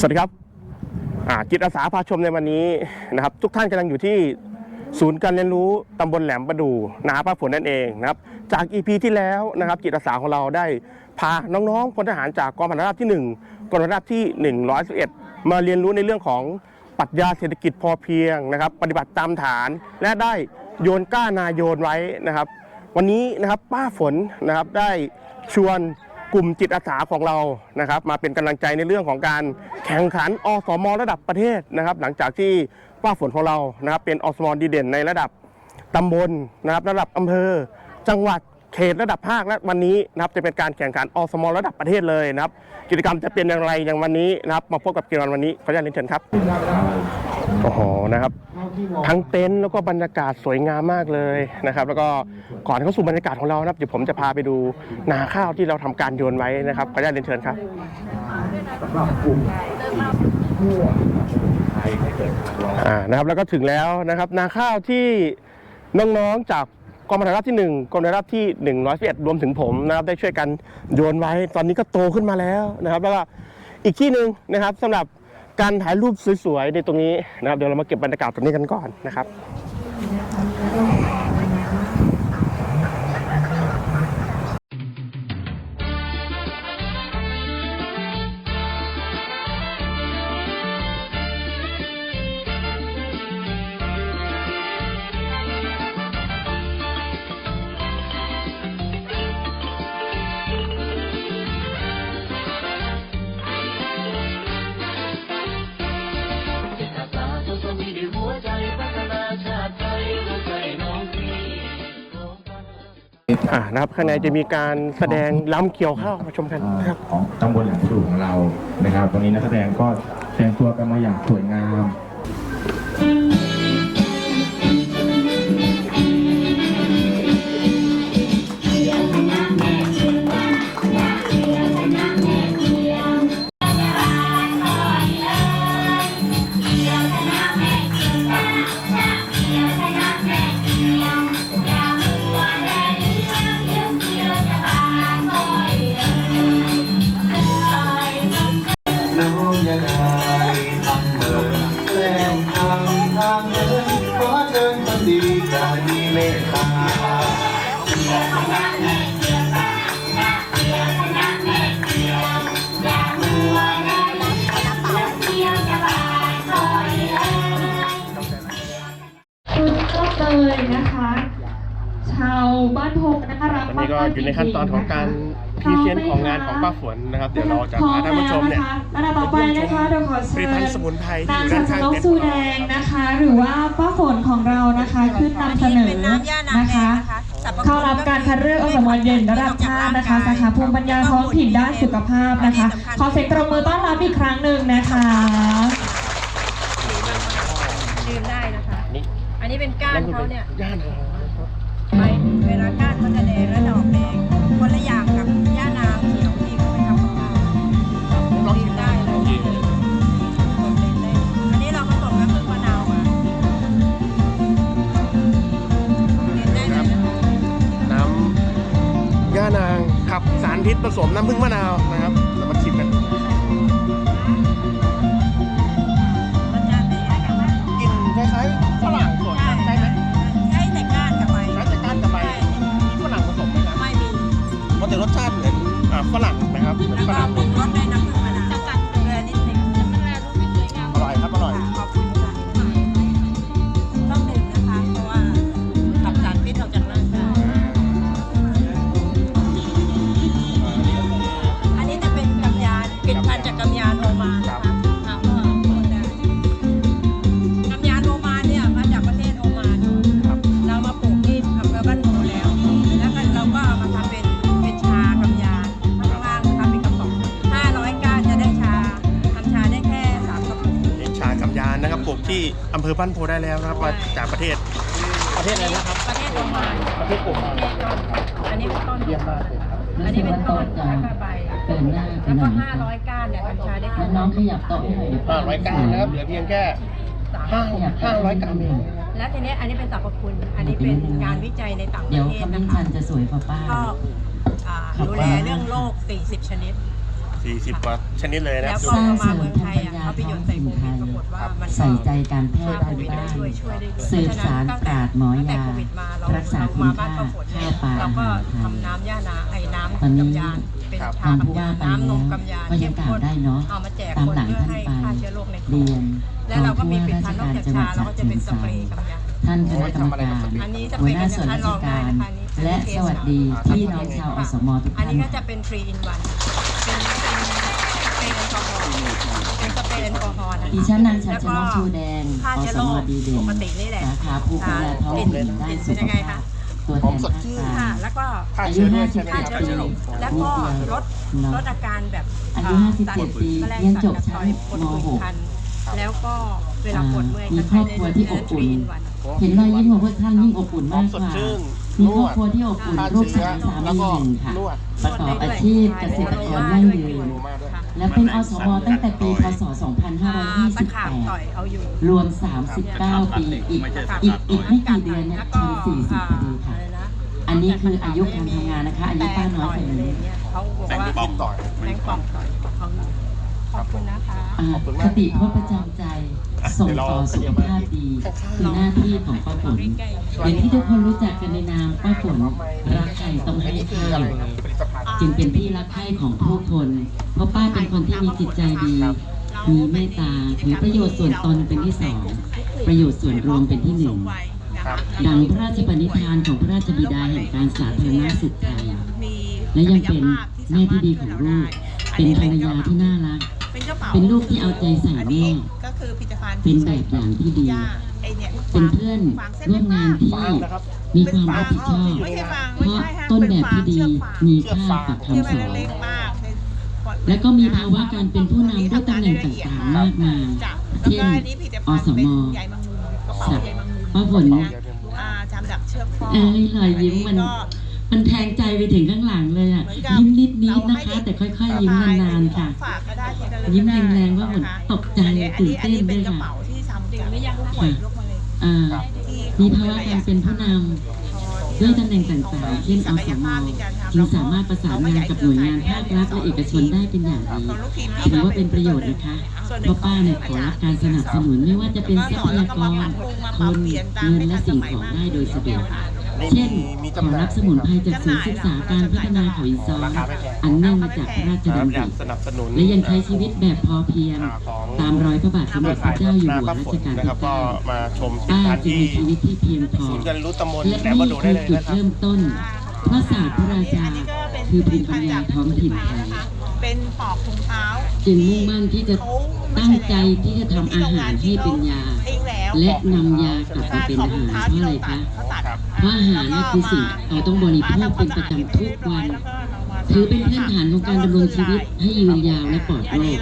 สวัสดีครับจิตอาสาพาชมในวันนี้นะครับ ทุกท่านกำลังอยู่ที่ศูนย์การเรียนรู้ตำบลแหลมประดูนาพระผลนั่นเองนะครับ จาก EP ที่แล้วนะครับจิตอาสาของเราได้พาน้องๆพลทหารจากกองพันราบที่ 1กองพันราบที่ 111 มาเรียนรู้ในเรื่องของปรัชญาเศรษฐกิจพอเพียงนะครับ ปฏิบัติตามฐานและได้โยนก้านาโยนไว้นะครับ วันนี้นะครับป้าฝนนะครับได้ชวน กลุ่มจิตอาสาของเรานะครับ มาเป็นกำลังใจในเรื่องของการแข่งขันอสมระดับประเทศนะครับ หลังจากที่ป้าฝนของเรานะครับ เป็นอสมดีเด่นในระดับตำบลนะครับ ระดับอำเภอ จังหวัด เขตระดับภาคและวันนี้นะครับจะเป็นการแข่งขันอสมระดับประเทศเลยนะครับ กิจกรรมจะเป็นอย่างไรอย่างวันนี้นะครับ มาพบกับกิจกรรมวันนี้ขออนุญาตเรียนเชิญครับโอ้โหนะครับ ทั้งเต็นท์แล้วก็บรรยากาศสวยงามมากเลยนะครับ แล้วก็ก่อนเข้าสู่บรรยากาศของเรานะครับเดี๋ยวผมจะพาไปดูนาข้าวที่เราทำการโยนไว้นะครับขออนุญาตเรียนเชิญครับอ่านะครับแล้วก็ถึงแล้วนะครับ นาข้าวที่น้องๆจาก กองพันรับที่ 1กองพันรับที่111รวมถึงผมนะครับได้ช่วยกันโยนไว้ตอนนี้ก็โตขึ้นมาแล้วนะครับ แล้วก็อีกที่หนึ่งนะครับสำหรับการถ่ายรูปสวยๆในตรงนี้นะครับเดี๋ยวเรามาเก็บบรรยากาศตรงนี้กันก่อนนะครับ อ่านะครับข้างในจะมีการแสดงล้ำเกี่ยวข้าวมาชมกันอ่านะครับของตำบลแหลมสูงของเรานะครับตรงนี้นักแสดงก็แต่งตัวกันมาอย่างสวยงาม เลยนะคะ ชาวบ้านโพกนะคะรักตอนมานี้กก็อยู่ในขั้นตอนของการพรีเซนต์ของงานของป้าฝนนะครับ เดี๋ยวเราจะพาท่านผู้ชมเนี่ยระดับต่อไปนะคะเดี๋ยวขอผเชิลิญตภัณฑ์สมุนไพรที่นาองยู่สาด้านวข้างนกเต็นท์สูแดงนะคะ หรือว่าป้าฝนของเรานะคะ ขึ้นนำเสนอเป็นน้ำย่านางนะแดคะงนะคะสรรพคุณเข้ารับการคัดเลือกอสมเย็นระดับชาตินะคะสาขาภูมิปัญญาท้องถิ่นด้านสุขภาพนะคะ ขอเสียงปรบมือต้อนรับอีกครั้งหนึ่งนะคะดื่มได้นะคะ นี่ อันนี้เป็นก้านเขาเนี่ยย่านเราครับใบเวลาก้านเขาจะแดงและดอกแดงคนละอย่างกับย่านางเขียวที่เขาไปทำกับข้าวดื่มได้เลยอันนี้เราผสมน้ำผึ้งมะนาวมาดื่มได้เลยนะน้ำย่านางขับสารพิษผสมน้ำผึ้งมะนาวนะ จากกำยานโอมานนะคะอ่าก็พูดได้กำยานโอมานเนี่ยมาจากประเทศโอมานเรามาปลูกที่อำเภอบ้านโพแล้ว แล้วก็เราก็เอามาทำเป็นเป็นชากำยานข้างล่างทำเป็นกระป๋อง500ก้านจะได้ชาทำชาได้แค่สามกระปุกเป็นชากำยานนะครับปลูกที่อำเภอบ้านโพได้แล้วนะครับมาจากประเทศประเทศอะไรนะครับ ประเทศโอมานประเทศโอมานอันนี้เป็นต้น เยี่ยมมากเลยครับอันนี้เป็นต้นแล้วก็ใบ เดินหน้าไป แล้วหก็น่อย500ก้านเนี่ยทำชาได้แค่แล้วน้องขยับโต๊ะให้หน่อยห้าร้อยกรัมนะครับเหลือเพียงแค่ห้าห้าร้อยกรัมเอง แล้วทีนี้อันนี้เป็นสรรพคุณ อันนี้เป็นงานวิจัยในต่างปเดี๋ยวระเทขศมิ้นะนคะชันจะสวยกว่าป้าก็อ่าดูแลเรื่องโรค 40 ชนิด 40 กว่าชนิดเลยนะแล้วดูก็มาเมืองไทยอะเขาไปหยดใส่โควิดปรากฏว่ามันใส่ใจการแพทย์โคพื้นวิดบ้าได้นช่วยช่วยได้ด้วยสืบสารปราดหมอยาตั้งแต่โควิดมาเรารักษาเราคุณมาบ้าค่านป้าฝนข้าวปลาเราอาก็หารไทยทำน้ำย่านาไอ้น้ำตอนนี้กำยาน เป็นครับชาท่านผู้กำยาว่านไปน้ำนแล้วมกำยานก็ยัเข้งมกล่าวข้นได้เนาะเอามาแจกตามคนหลังเพื่อท่านให้ไปฆ่าเชื้อโรคในคอเรียนแล้วเราก็มีผู้ผลิตว่าภัราณฑ์นอกชการจากจังหวัชาดเราฉะก็จะเชิเป็นงสเทราเปรย์กำยานท่านคณะกรรมการอันนี้จะหัเป็วนหน้าส่วนราชการอันนี้จะเป็นและสวัสดีพี่น้องชาวอสมทุกอันท่านนี้ก็จะเป็น3 in 1เป็นเป็นเป็นสเปรย์แอลกอฮอล์เป็นสเปรย์แอลกอฮอล์นะคะดิฉันนางชันชนกชูแดงฆ่าอเชื้อสโรมคดีเด่นปกตินี่แหละสาขาภูมิปัญญาท้องถิ่นด้านสุขเป็นยังไงภาคะพ ตัวแทนภาคกลาค่ะงแล้วก็ฆ่าอายุเชื้อด้วยใช่ไหมฆ่าครับเชื้อโรคแล้วก็ลดลดอาการแบบอายุ57ปีแมลงเรียนจบสัตว์ชั้นกัดต่อยมปวดคัน แล้วก็เวลาปวดเมื่อยมีก็ครใช้อบได้ครัวที่อบอุ่น3 in 1เห็นรอยยิ้มของพวกท่านยิ่งอบอุ่นมากกว่าสดชื่น มีครอบครัวที่อบอุ่นฆ่ารูปเชื้อสามสาแล้วมีก็หนึ่งค่ะนวดประกอบอาชีพเกษตรกรยั่งยืน และเป็นอสมตั้งแต่ปีพศตะขาบต่อย2528เอาอยู่รวม 39 ปี อีกอีกอีกไม่กี่เดือนเนี่ยแล้วชก็น40พอดีค่ะอะไรนะอันนี้คืออายุการทำงานนะคะ อายุป้าน้อยกว่านี้เขาบอกว่าแตงต่อยแตงป่องต่อยเขาอยู่ขอบคุณนะคะอ่าคติพจน์ประจำใจ ส่งต่อสุขภาพดีคือหน้าที่ของป้าฝนอย่างที่ทุกคนรู้จักกันในนามป้าฝนรักใครต้องให้นี่คือข้าวจึงเป็นที่รักใคร่ของผู้คน เพราะป้าเป็นคนที่มีจิตใจดีมีเมตตาถือประโยชน์ส่วนตนเป็นที่สองประโยชน์ส่วนรวมเป็นที่หนึ่งดังพระราชปณิธานของพระราชบิดาแห่งการสาธารณสุขไทยและยังเป็นแม่ที่ดีของลูกเป็นภรรยาที่น่ารัก เป็นกระเป๋าเป็นลูกที่เอาใจใส่อันแม่นี้ก็คือผลิตภัณฑ์เป็นแบบอย่างที่ดี ย่าไอเนี่ยเป็นเพื่อนร่วมงานที่ฟางนะครับ มีความรับผิดชอบ ไม่ใช่ฟางเพไม่ราะใช่ฮะต้นแบบที่ดีมีค่ากับเชือกคำสฟางอนเล็กๆมากเป็นและก็มีภาวะการเป็นผู้นำด้วยตำแหน่งต่างๆมากมายจ้ะเช่นแล้วก็อันนี้ผลิตอภัณฑ์สเป็นมใยแมงมุมกระเป๋าใยแมงมุมป้าฝน อ่าจำดักเชือกฟอกเอ้ยรอยยิ้มมัน อัก็ มันแทงใจไปถึงข้างหลังเลยอะเหมือนกับยิ้มนิดนิดเรานะให้คะเด็กแต่ค่อยๆ ยิ้มนานๆค่ะฝากก็ได้ที่ระลึกยิ้มก็ได้แรงๆว่าเหมือนนะคะตกใจอันนี้ตื่นอันเต้นนี้เป็ด้นวยกระค่ะเป๋าที่ทำถึงไม่ยังป่วยโรคมะเร็งอ่าที่มีภาวะการเป็นผู้นำด้วยตำแหน่งต่างๆ เช่นอสมจึงสามารถประสานงานกับหน่วยงานภาครัฐและเอกชนได้เป็นอย่างดีถือว่าเป็นประโยชน์นะคะเพราะป้าเนี่ยขอรับการสนับสนุนไม่ว่าจะเป็นทรัพยากรคนเงินและสิ่งของได้โดยสะดวก เช่นขอรับสมุนไพรจากศูนย์ศึกษาการพัฒนาเขาอินซ้อนอันเนื่องมาจากพระราชครับดำอริยากสนับสนุนและยังใช้ชีวิตแบบพอเพียงอ่าของตามรอยพระบาทสมเด็จพระเจ้าอยู่หัวป้ารัฝชนกาลนะที่ครับก็เก้ามาชมสินป้าค้าจึงที่มีชีวิตที่เพียงพอศูนย์การรู้ตำบลและแหลมประนี่ดูได้คือเลยจุดนะครับเริ่มต้นเพราะศาสตร์พระราชาคือภูมิปัญญาท้องถิ่นไทยเป็นปอกถุงเท้าจึงมุ่งมั่นที่จะตั้งใจที่จะทำอาหารให้เป็นยาเองแล้วและนำยากลับมาเป็นอาหารเพราะอะไรคะ เพราะอาหารเนี่ยคือสิ่งเราต้องบริโภคเป็นประจำทุกวัน ถือเป็นพื้นฐานของการดำรงชีวิตให้ยืนยาวและปลอดโรค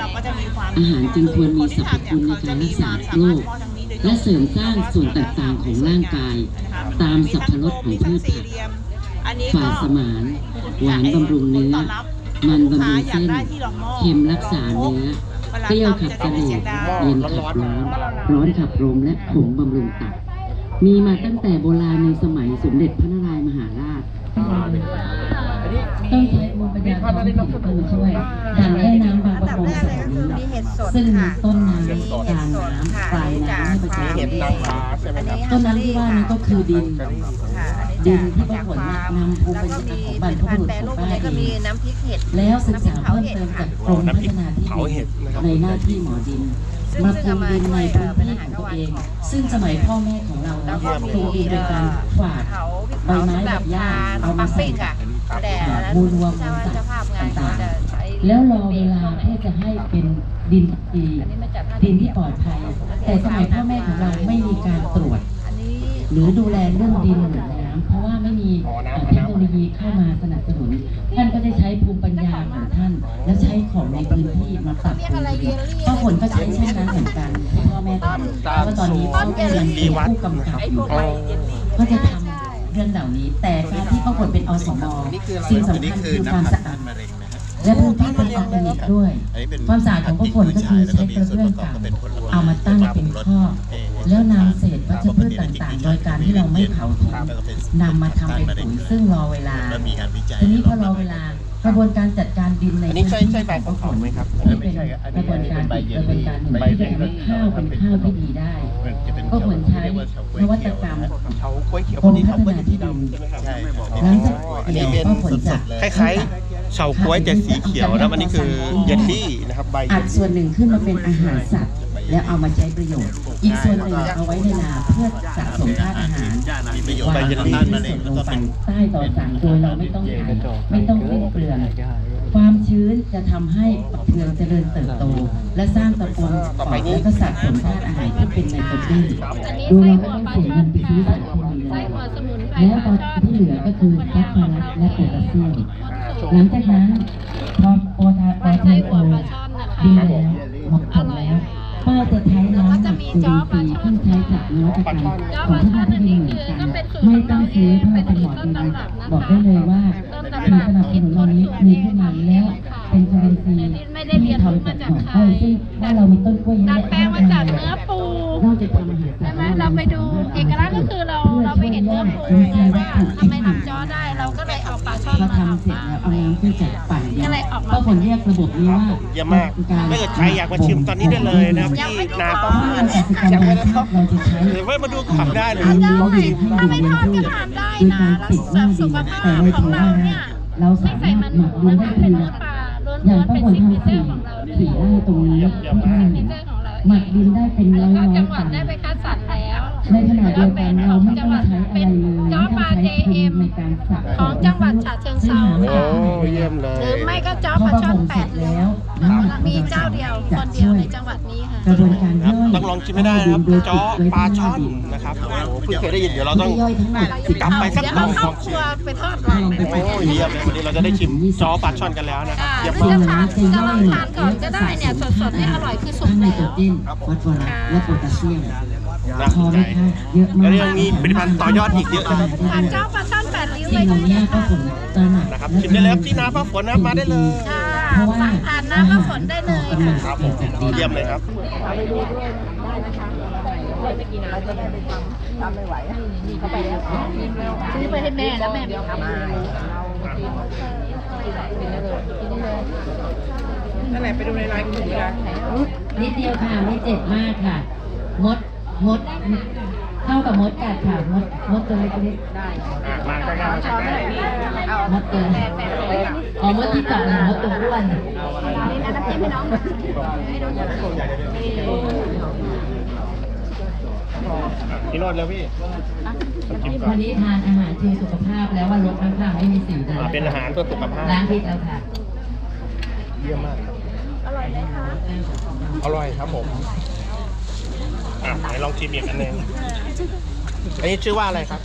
อาหารจึงควรมีสรรพคุณในการรักษาโรคและเสริมสร้างส่วนต่างๆของร่างกาย ตามสัพพรสของพืชผักฝาสมาน หวานบำรุงเนื้อ มันบำรุงเส้น เค็มรักษาเนื้อเปรี้ยวขับเสลดเย็นขับร้อน ร้อนขับลมและขมบำรุงตับ มีมาตั้งแต่โบราณในสมัยสมเด็จพระนารายณ์มหาราช ต้องใช้ภูมิปัญญาท้องถิ่นเข้ามาช่วยดังแม่น้ำบางประกงสมัยนี้มีเห็ดสดซึ่งมีค่ะต้นน้ำกลางน้ำปลายน้ำให้ประชาชเห็นดได้นางฟ้าใช่ไหมครับต้นน้ำที่ว่านี้ก็คือดิน ค่ะอันดินี้นที่จากป้าฝนฟาร์มนำภูมิแล้วปัญก็ญามีของผบรรลิพตภับุณรุฑ์ษแปรของรูปป้าอันนี้ก็เอมีงน้ำพริกเห็ดแล้วศึกษาเพิ่มเติมจากกรมพัฒนาที่ดินในหน้าที่หมอดิน มาปรุงดินในพื้นที่ของตัวเอง ซึ่งสมัยพ่อแม่ของเราแล้นะวก็ปลูกดินโดยการฝาดใบไม้แบบบหญ้าเอามาใส่ปิ้งอะแต่อันนั้นมูลรวมเจ้าสัตว์ต่างๆ แล้วรอเวลาเพื่อจะให้เป็นดินดีดินที่ปลอดภัย แต่สมัยพ่อแม่ของเราไม่มีการตรวจ หรือดูแลเรื่องดินหรือน้ำเพราะว่าไม่มีเทคโนโลยีเข้ามาสนับสนุนท่านก็จะใช้ภูมิ แล้วใช้ของในพื้นที่มาปรับปรุงดินพ่อผลก็ใช้เช่นนั้นเหมือนกันพ่อแม่ทำเพราะว่าตอนนี้พ่อแม่ยังเป็นผู้กำกับอยู่ก็จะทำเรื่องเหล่านี้ แต่การที่พ่อผลเป็นอสมสิ่งสำคัญคือความสะอาดและพื้นที่เป็นออร์แกนิกด้วย ความสะอาดของพวกคนก็คือใช้กระเบื้องเก่าเอามาตั้งเป็นข้อ แล้วนำเศษวัชพืชต่างๆ โดยการที่เราไม่เผาทิ้งนำมาทำเป็นปุ๋ยซึ่งรอเวลาทีนี้พอรอเวลา กระบวนการจัดการดินในอันนี้ใช่ใช่ใบของเขาไหมครับอันนี้เป็นกระบวนการอีกกระบวนการหนึ่งที่จะทำให้ข้าวเป็นข้าวที่ดีได้ก็เหมือนใช้นวัตกรรม เฉาก้วยเขียวกรมพัฒนาที่ดินใช่หลังจากเกี่ยวก็ผลจากคล้ายๆเฉาก้วยแต่สีเขียวนะอันนี้คือเยลลี่นะครับใบอัดส่วนหนึ่งขึ้นมาเป็นอาหารสัตว์ แล้วเอามาใช้ประโยชน์ อีกส่วนหนึ่งเอาไว้ในนาเพื่อสะสมธาตุอาหารวางในที่สุดลงไปใต้ต่อสั่งโดยเราไม่ต้องใช้ไม่ต้องสิ้นเปลืองความชื้นจะทำให้ฝักเพืองเจริญเติบโต และสร้างตะกอนปอดและก็สะสมธาตุอาหารที่เป็นไนโตรเจนดูเราไม่ต้องเสียเงินไปซื้อสารเคมีแล้วแล้วตอนที่เหลือก็คือฟอสฟอรัสและโพแทสเซียมหลังจากนั้นพอโพแทสโพแทสโตดีแล้วหมาะสมแล้ว ป้าจะใช้น้ำหมักจุลินทรีย์ซึ่งใช้จากนวัตกรรมของที่บ้านที่ดีเหมือนกันไม่ต้องซื้อเพื่อเป็นหมอดีบอกได้เลยว่ามีสนับสนุนวันนี้มีขึ้นมาแล้วเป็นจุลินทรีย์ที่ทำจากหน่ออ้อยซึ่งบ้านเรามีต้นกล้วยเยอะแปลงมาจากเนื้อปูนอกจากทำอาหารใช่ไหมเราไปดูเอกลักษณ์ก็คือเราเราไปเห็นเนื้อปูว่าทำไมทำจอได้เราก็เลย พอมาทำเสร็จแล้วเอาน้ำขึ้นจากปั่นดินก็เลยออกมาก็คนเรียกระบบนี้ว่าเยี่ยมมากถ้าเกิดใครอยากมาชิมตอนนี้ได้เลยนะครับที่นาป้อมเพราะงานกสิกรรมธรรมชาติเราจะใช้หรือว่ามาดูก่อนได้เลยการเลี้ยงดินให้ดินเลี้ยงพืชโดยการติดหน้าดินแต่ในถุงนะเราสามารถหมักดินได้เพียงอย่างป้าผลทำสี่สี่ไร่ตรงนี้ที่บ้านหมักดินได้เป็นร้อยร้อยจังหวัตัดน ในขณะเดียวกันเราไม่ต้องใช้อะไรเลยไม่ต้องใช้ทุนในการสะสของมจังหวัดฉะเชิงเทราโอ้เยี่ยมเลหรืยอไม่ก็จอพอปลาประช่อมนงแปเสร็ดจแล้วน้ำหมักมีเจ้าเดียวคนเดียวในจังหวัดนี้ค่ะ กระบวนการย่อยต้องลองชิมไม่ได้นะครับจ้อปลาช่อนนะครับโอ้โหเพิ่งเคยได้ยินเดี๋ยวเราต้อง ย่อยทั้งหมดกลับไปสักเดี๋ยวกล่เราอง เข้าครัวไปทอดก่อนไปโอ้ยเยี่ยมเลยวันนี้เราจะได้ชิมจ้อปลาช่อนกันแล้วนะครับอ่าเยี่ยมถ้ามากจะทานจะลองทานก่อนก็ได้เนี่ยสดๆเนี่ยอร่อยคือสุกทั้งไนแล้โตรว เจนฟอสฟอรัสและโพแทสเซียม น่าพสอนไหใจมคะเยอะมากแล้วยังมีผลิตภัณฑ์ต่อยอดอีกเยอะเลยทานเจ้าปลาช่อนแปดริ้วสิ่ไปงเหด้ล่าวยนี้นะก็คะผมตระหนักนะครับชิมได้เลยครับที่น้ำป้าฝนนะครับมาได้เลยค่ะเพราะว่าสั่งทานน้ำมะฝนได้เลยกำลัค่ะงเกิดจากดินเยี่ยมเลยครับซื้อไปให้แม่แล้วแม่ไปทำนั่นแหละไปดูในไลน์กลุ่มนะนิดเดียวค่ะไม่เจ็บมากค่ะมด มดเท่ากับมดกัดค่ะมดมดตัวเล็กๆได้มาใกล้ๆมาใกล้มดตัวอ๋อมดที่เกาะหรือมดตัวอ้วนๆพี่โนดแล้วพี่ชิมก่อวันนนี้ทานอาหารชูสุขภาพแล้วว่าลดน้ำตาลไม่มีสิวเลยอ่าเป็นอาหารเพื่อสุขภาพล้างพิษแล้วค่ะเยี่ยมมากครับอร่อยไหมคะ อร่อยครับผม อะไหนลองชิมอีกอันหนึงอันนี้ชื่อว่าอะไรครับ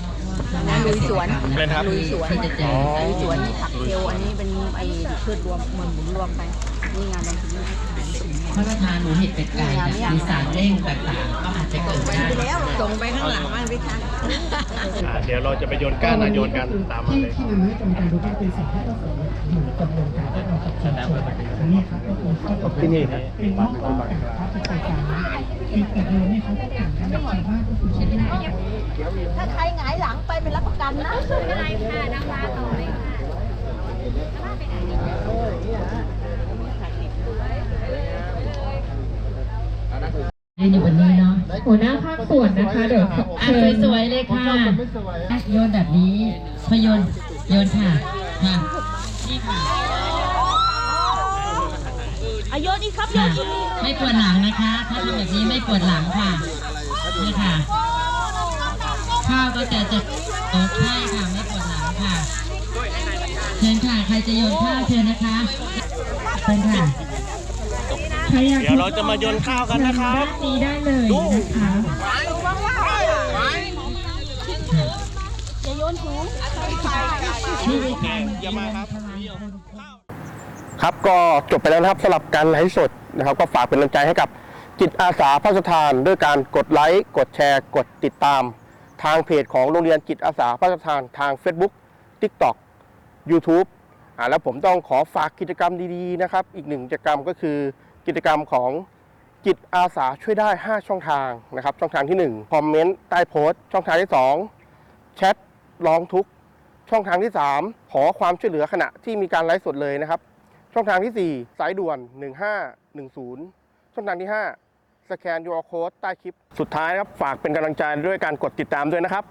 ลุยสวนอะไรนะครับลุยสวนที่จะเจออ๋อ ลุยสวนนี่ผักเทลอันนี้เป็นไอ้พืชรวมเหมือนหมุนรวมไปนี่งานบา งทีเพราะถ้าทานหมูเห็ดเป็ดไก่เนี่ยมีสารเร่งต่างๆก็อาจจะเกิดได้ไปแล้วส่งไปข้างหลังมาพี่คะอ่าเดี๋ยวเราจะไปโยนก้านนะโยนกันตามมาเลยที่มันไม่ตรงกันรู้ว่าเป็นสิ่งที่ต้องอยู่กระบวนการที่เราจะทำนี่ครับก็คือข้อตกลที่งนี่นะเป็นมอบต่างครับเป็นไฟฟ้าอีกแต่เดิมเนี่ยเขาก็ต่างกันแบบชาวบ้านก็คือใช้ได้ถ้าใครหงายหลังไปเป็นรับประกันนะอะไรค่ะน้ำลาต่อเลยค่ะ ยืนอยู่บนนี้เนาะหัวหน้าภาคส่วนนะคะเดี๋ยวอะเชิญสวยๆเลยค่ะโยนแบบนี้พอโยนโยนค่ะค่ะนี่ค่ะอายุนี่ครับโยค่ะนที่นี่ไม่ปวดหลังนะคะ ถ้าทำแบบนี้ไม่ปวดหลังค่ะ นี่ค่ะ ข้าวก็จะจะโอเคค่ะไม่ปวดหลังค่ะเชิญค่ะ ใครจะโยนข้าวเชิญนะคะเชิญค่ะใครอยาก เดี๋ยวเราจะมาโยนข้าวกันนะครับด้านนี้ได้เลยนะคะจะโยนถุงโอเคเยี่ยมมากครับครับก็จบไปแล้วนะครับสำหรับการไลฟ์สดนะครับ ก็ฝากเป็นกำลังใจให้กับจิตอาสาพระสถานด้วยการกดไลค์กดแชร์ กดติดตาม ทางเพจของโรงเรียนจิตอาสาพระสถานทาง Facebook TikTok YouTube อ่าแล้วผมต้องขอฝากกิจกรรมดีๆนะครับ อีกหนึ่งกิจกรรมก็คือ กิจกรรมของจิตอาสาช่วยได้ 5 ช่องทางนะครับ ช่องทางที่ 1 คอมเมนต์ใต้โพสต์ ช่องทางที่ 2 แชทร้องทุกข์ ช่องทางที่ 3 ขอความช่วยเหลือขณะที่มีการไลฟ์สดเลยนะครับ ช่องทางที่ 4 สายด่วน 1510 ช่องทางที่ 5 สแกน QR Code ใต้คลิป สุดท้ายครับ ฝากเป็นกำลังใจด้วยการกดติดตามด้วยนะครับ